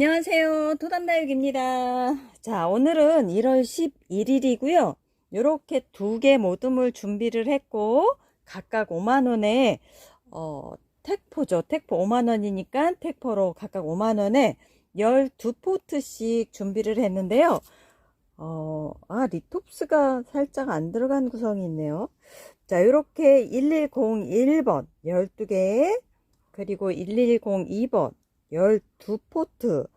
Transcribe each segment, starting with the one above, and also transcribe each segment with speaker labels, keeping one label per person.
Speaker 1: 안녕하세요. 토담다육입니다. 자, 오늘은 1월 11일이고요. 이렇게 두 개 모둠을 준비를 했고, 각각 5만원에, 어, 택포죠. 택포 5만원이니까 택포로 각각 5만원에 12포트씩 준비를 했는데요. 어, 아, 리톱스가 살짝 안 들어간 구성이 있네요. 자, 이렇게 1101번 12개, 그리고 1102번 12포트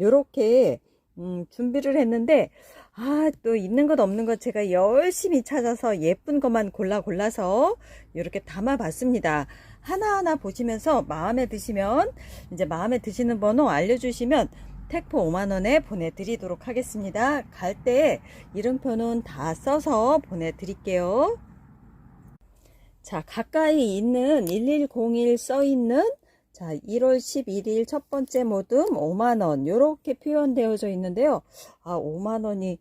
Speaker 1: 요렇게 음, 준비를 했는데 아 또 있는 것 없는 것 제가 열심히 찾아서 예쁜 것만 골라 골라서 이렇게 담아 봤습니다. 하나하나 보시면서 마음에 드시면 이제 마음에 드시는 번호 알려주시면 택포 5만원에 보내드리도록 하겠습니다. 갈 때 이름표는 다 써서 보내드릴게요. 자 가까이 있는 1101 써있는 자, 1월 11일 첫 번째 모듬 5만원. 요렇게 표현되어져 있는데요. 아, 5만원이,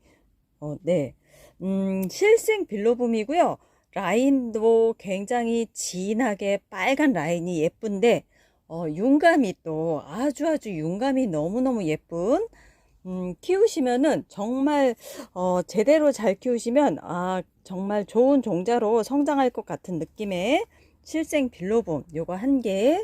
Speaker 1: 어, 네. 음, 실생 빌로붐이고요. 라인도 굉장히 진하게 빨간 라인이 예쁜데, 어, 윤감이 또 아주 아주 윤감이 너무너무 예쁜, 음, 키우시면은 정말, 어, 제대로 잘 키우시면, 아, 정말 좋은 종자로 성장할 것 같은 느낌의 실생 빌로붐. 요거 한 개.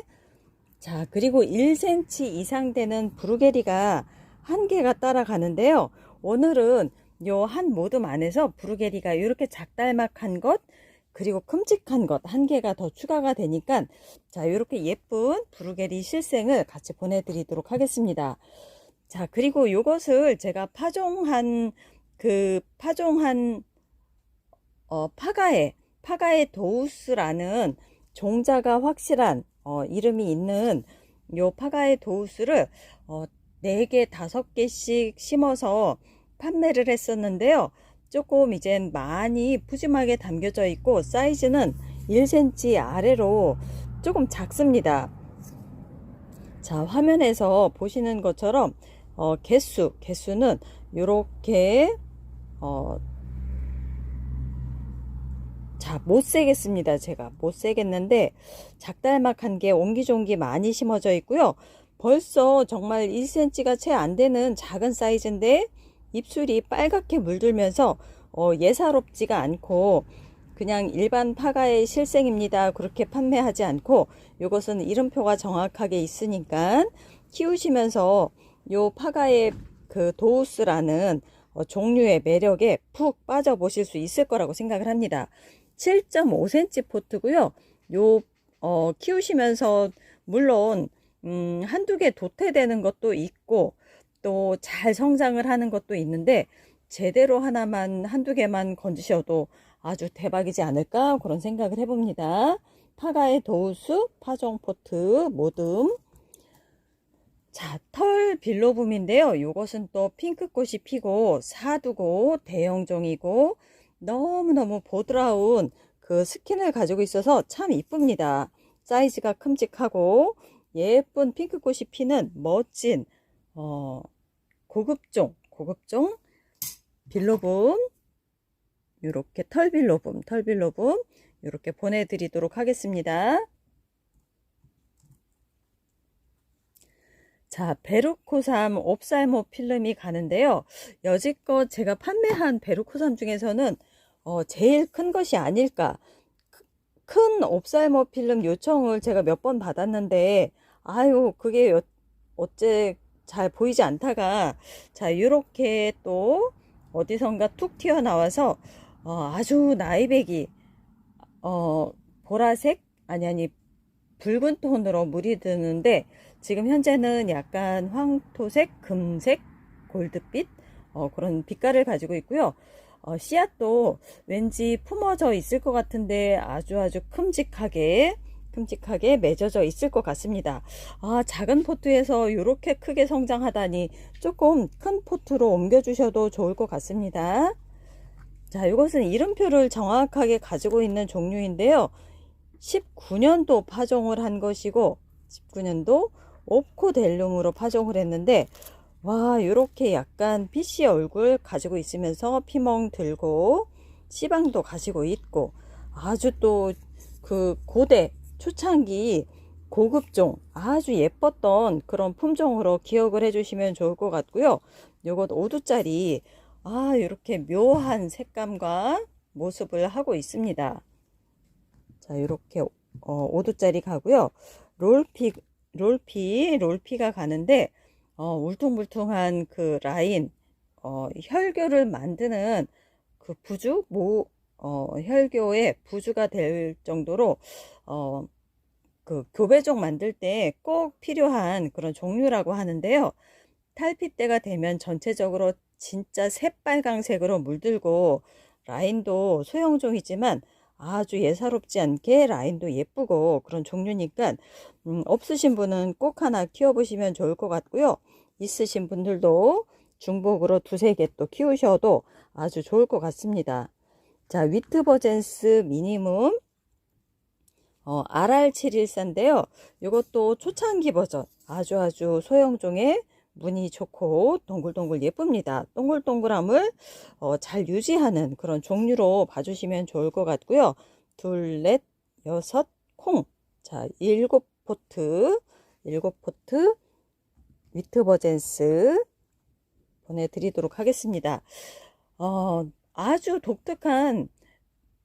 Speaker 1: 자, 그리고 1cm 이상 되는 브루게리가 한 개가 따라가는데요. 오늘은 요 한 모듬 안에서 브루게리가 이렇게 작달막한 것, 그리고 큼직한 것 한 개가 더 추가가 되니까 자, 이렇게 예쁜 브루게리 실생을 같이 보내드리도록 하겠습니다. 자, 그리고 요것을 제가 파종한 그 파종한 어, 파가에 파가의 도우스라는 종자가 확실한 어, 이름이 있는 요 파가의 도우스를 어, 4개, 5개씩 심어서 판매를 했었는데요. 조금 이젠 많이 푸짐하게 담겨져 있고 사이즈는 1cm 아래로 조금 작습니다. 자, 화면에서 보시는 것처럼 어, 개수, 개수는 이렇게 어, 자, 못 세겠습니다. 제가 못 세겠는데 작달막한 게 옹기종기 많이 심어져 있고요. 벌써 정말 1cm가 채 안 되는 작은 사이즈인데 입술이 빨갛게 물들면서 어, 예사롭지가 않고 그냥 일반 파가의 실생입니다. 그렇게 판매하지 않고 이것은 이름표가 정확하게 있으니까 키우시면서 요 파가의 그 도우스라는 어, 종류의 매력에 푹 빠져 보실 수 있을 거라고 생각을 합니다. 7.5cm 포트고요. 요 어, 키우시면서 물론 음, 한두 개 도태되는 것도 있고 또 잘 성장을 하는 것도 있는데 제대로 하나만 한두 개만 건지셔도 아주 대박이지 않을까 그런 생각을 해봅니다. 파가의 도우수, 파종 포트, 모듬. 자, 털 빌로붐인데요. 이것은 또 핑크꽃이 피고 사두고 대형종이고 너무너무 보드라운 그 스킨을 가지고 있어서 참 이쁩니다. 사이즈가 큼직하고 예쁜 핑크꽃이 피는 멋진 어, 고급종 고급종 빌로붐 이렇게 털빌로붐 털빌로붐 이렇게 보내드리도록 하겠습니다. 자, 베르코삼 옵살모 필름이 가는데요. 여지껏 제가 판매한 베르코삼 중에서는 어, 제일 큰 것이 아닐까. 큰 옵살모 필름 요청을 제가 몇 번 받았는데, 아유, 그게 여, 어째 잘 보이지 않다가, 자, 이렇게 또 어디선가 툭 튀어나와서, 어, 아주 나이백이, 어, 보라색? 아니, 아니, 붉은 톤으로 물이 드는데, 지금 현재는 약간 황토색, 금색, 골드빛, 어, 그런 빛깔을 가지고 있고요. 어, 씨앗도 왠지 품어져 있을 것 같은데 아주 아주 큼직하게 큼직하게 맺어져 있을 것 같습니다. 아, 작은 포트에서 이렇게 크게 성장하다니 조금 큰 포트로 옮겨주셔도 좋을 것 같습니다. 자, 이것은 이름표를 정확하게 가지고 있는 종류인데요. 19년도 파종을 한 것이고 19년도 옵코델룸으로 파종을 했는데 와 이렇게 약간 PC 얼굴 가지고 있으면서 피멍 들고 씨방도 가지고 있고 아주 또 그 고대 초창기 고급종 아주 예뻤던 그런 품종으로 기억을 해주시면 좋을 것 같고요. 요것 5두짜리 아 이렇게 묘한 색감과 모습을 하고 있습니다. 자 이렇게 어, 5두짜리 가고요. 롤피 롤피 롤피가 가는데 어, 울퉁불퉁한 그 라인 어, 혈교를 만드는 그 부주 모 어, 혈교의 부주가 될 정도로 어, 그 교배종 만들 때 꼭 필요한 그런 종류라고 하는데요. 탈피 때가 되면 전체적으로 진짜 새빨강색으로 물들고 라인도 소형종이지만 아주 예사롭지 않게 라인도 예쁘고 그런 종류니까 음, 없으신 분은 꼭 하나 키워보시면 좋을 것 같고요. 있으신 분들도 중복으로 두세 개 또 키우셔도 아주 좋을 것 같습니다. 자, 위트버젠스 미니멈 어, RR714인데요. 이것도 초창기 버전 아주 아주 소형종의 무늬 좋고 동글동글 예쁩니다. 동글동글함을 어, 잘 유지하는 그런 종류로 봐주시면 좋을 것 같고요. 둘, 넷, 여섯, 콩. 자, 일곱 포트, 일곱 포트 위트버젠스 보내드리도록 하겠습니다. 어, 아주 독특한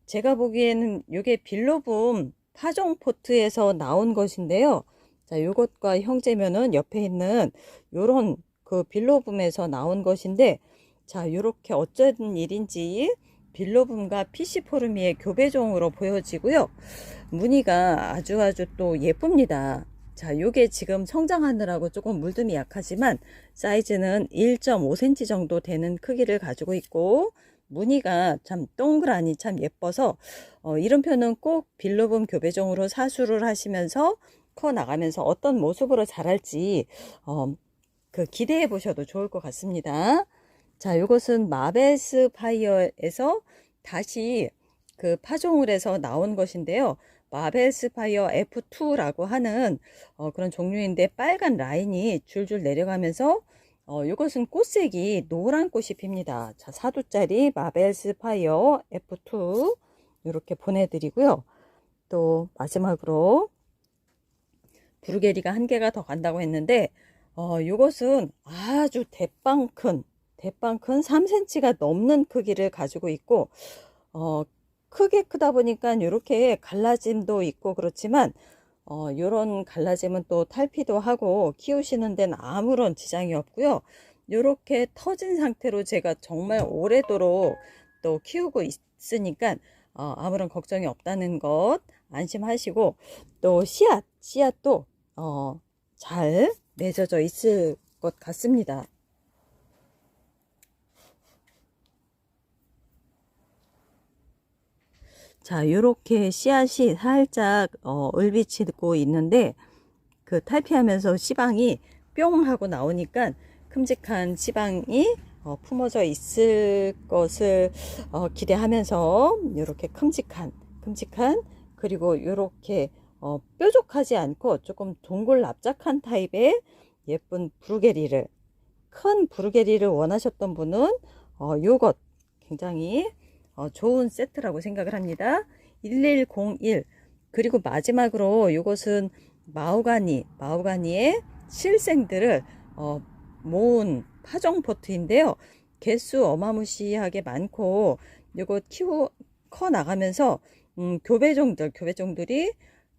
Speaker 1: 제가 보기에는 이게 빌로붐 파종 포트에서 나온 것인데요. 자, 요것과 형제면은 옆에 있는 요런 그 빌로붐에서 나온 것인데 자, 요렇게 어쩐 일인지 빌로붐과 피시포르미의 교배종으로 보여지고요. 무늬가 아주 아주 또 예쁩니다. 자, 요게 지금 성장하느라고 조금 물듬이 약하지만 사이즈는 1.5cm 정도 되는 크기를 가지고 있고 무늬가 참 동그라니 참 예뻐서 어, 이름표는 꼭 빌로붐 교배종으로 사수를 하시면서 커 나가면서 어떤 모습으로 자랄지 어, 그 기대해 보셔도 좋을 것 같습니다. 자, 이것은 마베스 파이어에서 다시 그 파종을 해서 나온 것인데요. 마벨스 파이어 F2라고 하는 어, 그런 종류인데 빨간 라인이 줄줄 내려가면서 어, 이것은 꽃색이 노란 꽃이 핍니다. 자, 사두짜리 마벨스 파이어 F2 이렇게 보내드리고요. 또 마지막으로 브루게리가 한 개가 더 간다고 했는데 어, 이것은 아주 대빵 큰 대빵 큰 3cm가 넘는 크기를 가지고 있고 어, 크게 크다 보니까 이렇게 갈라짐도 있고 그렇지만 어, 요런 갈라짐은 또 탈피도 하고 키우시는 데는 아무런 지장이 없고요. 요렇게 터진 상태로 제가 정말 오래도록 또 키우고 있으니까 어, 아무런 걱정이 없다는 것 안심하시고 또 씨앗, 씨앗도 어, 잘 맺어져 있을 것 같습니다. 자, 요렇게 씨앗이 살짝 어, 을비치고 있는데 그 탈피하면서 씨방이 뿅 하고 나오니까 큼직한 씨방이 어, 품어져 있을 것을 어, 기대하면서 이렇게 큼직한 큼직한 그리고 이렇게 어, 뾰족하지 않고 조금 동글 납작한 타입의 예쁜 브루게리를 큰 브루게리를 원하셨던 분은 어, 요것 굉장히 어, 좋은 세트라고 생각을 합니다. 1101 그리고 마지막으로 이것은 마오가니 마오가니의 실생들을 어, 모은 파종 포트인데요. 개수 어마무시하게 많고 이거 키워 커 나가면서 음, 교배종들 교배종들이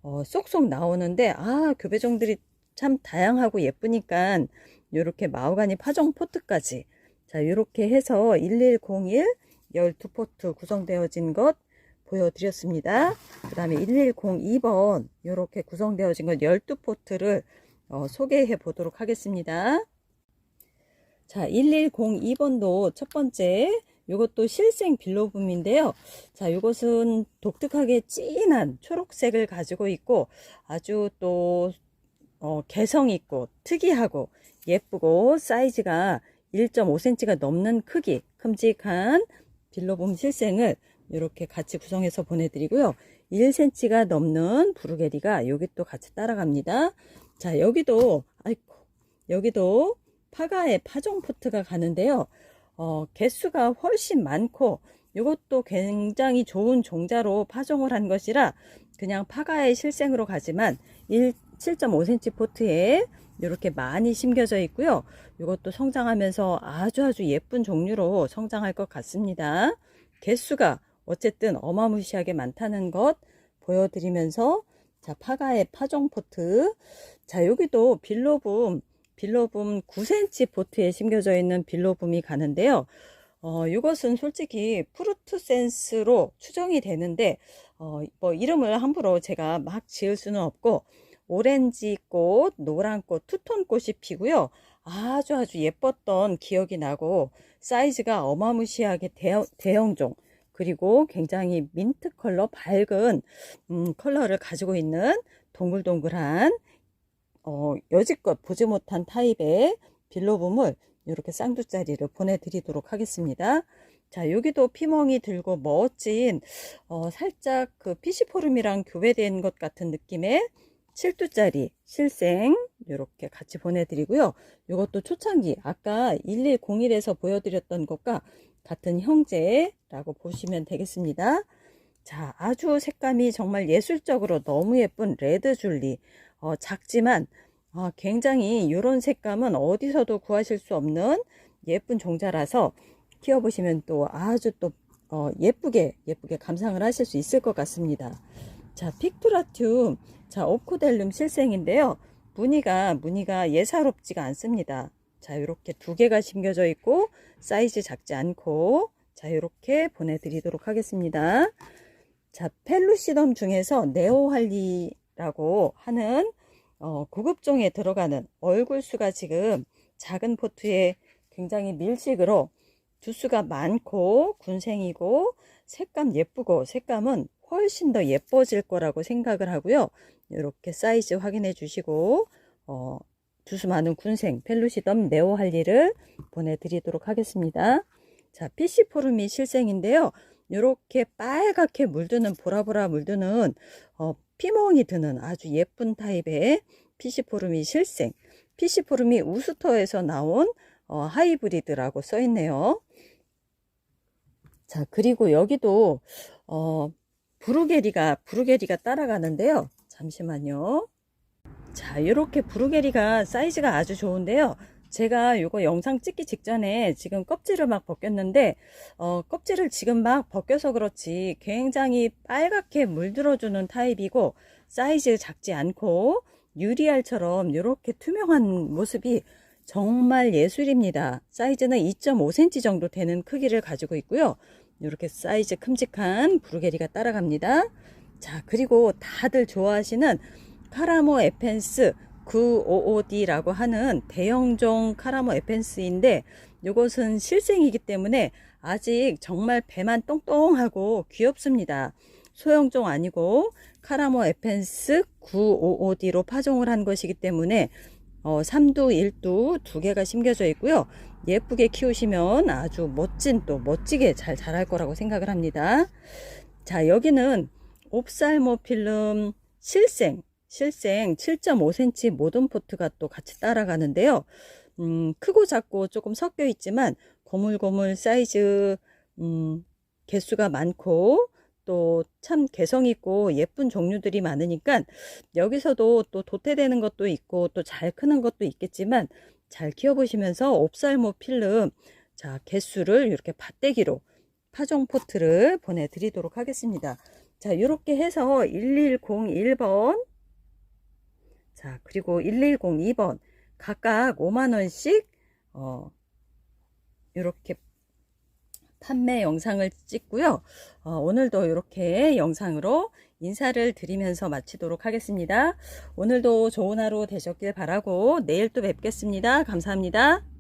Speaker 1: 어, 쏙쏙 나오는데 아 교배종들이 참 다양하고 예쁘니까 이렇게 마오가니 파종 포트까지 자 이렇게 해서 1101 12포트 구성되어진 것 보여드렸습니다. 그 다음에 1102번 이렇게 구성되어진 것 12포트를 어, 소개해 보도록 하겠습니다. 자, 1102번도 첫 번째 이것도 실생 빌로붐인데요. 자, 이것은 독특하게 진한 초록색을 가지고 있고 아주 또 어, 개성 있고 특이하고 예쁘고 사이즈가 1.5cm가 넘는 크기 큼직한 빌로봄 실생을 이렇게 같이 구성해서 보내드리고요. 1cm가 넘는 브루게리가 여기 또 같이 따라갑니다. 자, 여기도, 아이고, 여기도 파가의 파종 포트가 가는데요. 어, 개수가 훨씬 많고, 이것도 굉장히 좋은 종자로 파종을 한 것이라 그냥 파가의 실생으로 가지만 1, 7.5cm 포트에 이렇게 많이 심겨져 있고요. 이것도 성장하면서 아주 아주 예쁜 종류로 성장할 것 같습니다. 개수가 어쨌든 어마무시하게 많다는 것 보여드리면서 자 파가의 파종 포트 자 여기도 빌로붐 빌로붐 9cm 포트에 심겨져 있는 빌로붐이 가는데요. 어, 이것은 솔직히 프루트 센스로 추정이 되는데 어, 뭐 이름을 함부로 제가 막 지을 수는 없고 오렌지 꽃, 노란 꽃, 투톤 꽃이 피고요. 아주 아주 예뻤던 기억이 나고 사이즈가 어마무시하게 대형, 대형종 그리고 굉장히 민트 컬러 밝은 음, 컬러를 가지고 있는 동글동글한 어, 여지껏 보지 못한 타입의 빌로붐을 이렇게 쌍두짜리를 보내드리도록 하겠습니다. 자, 여기도 피멍이 들고 멋진, 어, 살짝 그 피시포름이랑 교배된 것 같은 느낌의 7두짜리 실생 이렇게 같이 보내드리고요. 이것도 초창기 아까 1101에서 보여드렸던 것과 같은 형제라고 보시면 되겠습니다. 자, 아주 색감이 정말 예술적으로 너무 예쁜 레드 줄리. 어, 작지만 어, 굉장히 이런 색감은 어디서도 구하실 수 없는 예쁜 종자라서 키워보시면 또 아주 또 어, 예쁘게 예쁘게 감상을 하실 수 있을 것 같습니다. 자, 픽투라튬, 자, 오코델룸 실생인데요. 무늬가 무늬가 예사롭지가 않습니다. 자, 이렇게 두 개가 심겨져 있고 사이즈 작지 않고 자, 이렇게 보내드리도록 하겠습니다. 자, 펠루시덤 중에서 네오할리라고 하는 어, 고급종에 들어가는 얼굴수가 지금 작은 포트에 굉장히 밀식으로 두수가 많고 군생이고 색감 예쁘고 색감은 훨씬 더 예뻐질 거라고 생각을 하고요. 이렇게 사이즈 확인해 주시고 어, 두수 많은 군생 펠루시덤 네오할리를 보내드리도록 하겠습니다. 자, 피시포름이 실생인데요. 이렇게 빨갛게 물드는 보라보라 물드는 어, 피멍이 드는 아주 예쁜 타입의 피시포름이 실생. 피시포름이 우스터에서 나온 어, 하이브리드라고 써 있네요. 자 그리고 여기도 어, 브루게리가 브루게리가 따라가는데요. 잠시만요. 자 이렇게 브루게리가 사이즈가 아주 좋은데요 제가 이거 영상 찍기 직전에 지금 껍질을 막 벗겼는데 어, 껍질을 지금 막 벗겨서 그렇지 굉장히 빨갛게 물들어주는 타입이고 사이즈 작지 않고 유리알처럼 이렇게 투명한 모습이 정말 예술입니다. 사이즈는 2.5cm 정도 되는 크기를 가지고 있고요. 이렇게 사이즈 큼직한 브루게리가 따라갑니다. 자 그리고 다들 좋아하시는 카라모 에펜스 955D라고 하는 대형종 카라모 에펜스인데 이것은 실생이기 때문에 아직 정말 배만 똥똥하고 귀엽습니다. 소형종 아니고 카라모 에펜스 955D로 파종을 한 것이기 때문에 어, 3두, 1두 두 개가 심겨져 있고요. 예쁘게 키우시면 아주 멋진 또 멋지게 잘 자랄 거라고 생각을 합니다. 자 여기는 옵살모필름 실생 실생 7.5cm 모든 포트가 또 같이 따라가는데요. 음, 크고 작고 조금 섞여 있지만 고물고물 사이즈 음, 개수가 많고 또 참 개성 있고 예쁜 종류들이 많으니까 여기서도 또 도태되는 것도 있고 또 잘 크는 것도 있겠지만 잘 키워보시면서 옵살모 필름 자 개수를 이렇게 밭대기로 파종 포트를 보내드리도록 하겠습니다. 자 이렇게 해서 1101번 자, 그리고 1102번 각각 5만원씩 어, 이렇게 판매 영상을 찍고요. 어, 오늘도 이렇게 영상으로 인사를 드리면서 마치도록 하겠습니다. 오늘도 좋은 하루 되셨길 바라고 내일 또 뵙겠습니다. 감사합니다.